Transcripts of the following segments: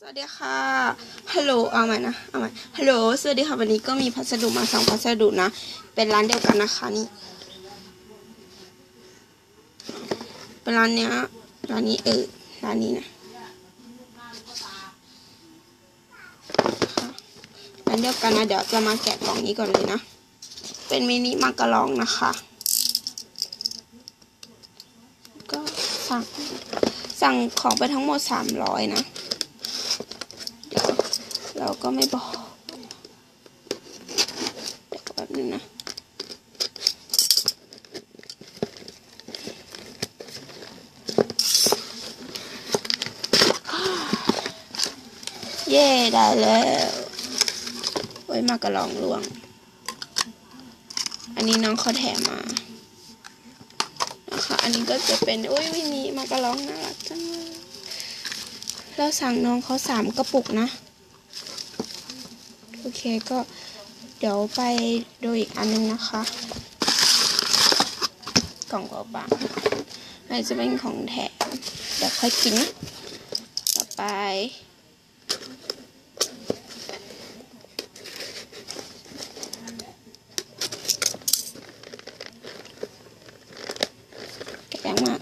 สวัสดีค่ะ ฮัลโหล เอาใหม่นะ เอาใหม่ ฮัลโหล สวัสดีค่ะ วันนี้ก็มีพัสดุมาสองพัสดุนะ เป็นร้านเดียวกันนะคะนี่ เป็นร้านเนี้ย ร้านนี้เออ ร้านนี้นะร้านเดียวกันนะ เดี๋ยวจะมาแกะกล่องนี้ก่อนเลยนะ เป็นมินิมังกะลองนะคะ ก็สั่ง สั่งของไปทั้งหมดสามร้อยนะ เราก็ไม่บอกเดี๋ยวแป๊บนึงนะเย่ได้แล้วไว้มากระลองลวง อันนี้น้องเขาแถมมานะคะอันนี้ก็จะเป็นอุ้ยวินีมากระลองน่ารักจังเลยเราสั่งน้องเขาสามกระปุกนะ โอเคก็เดี๋ยวไปดูอีกอันนึงนะคะ กล่องเป๋าๆอันนี้จะเป็นของแถมเดี๋ยวค่อยกินนะต่อไป แกงมาก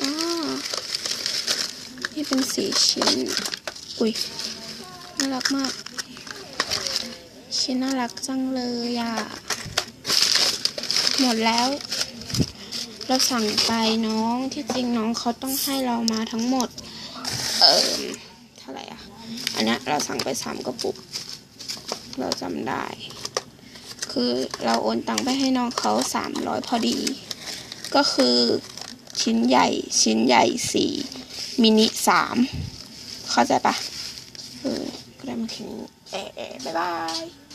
อ่า นี่เป็นสีชิ้น อุ้ยน่ารักมาก ชิ้นน่ารักจังเลยอะ หมดแล้ว เราสั่งไปน้องที่จริงน้องเขาต้องให้เรามาทั้งหมด เอ่อเท่าไหร่อะ อันนี้เราสั่งไปสามกระปุก เราจำได้ คือเราโอนตังไปให้น้องเขาสามร้อยพอดี ก็คือชิ้นใหญ่ ชิ้นใหญ่สี่ มินิสามเข้าใจปะเออก็ได้มาถึงเอะเอะบ๊ายบาย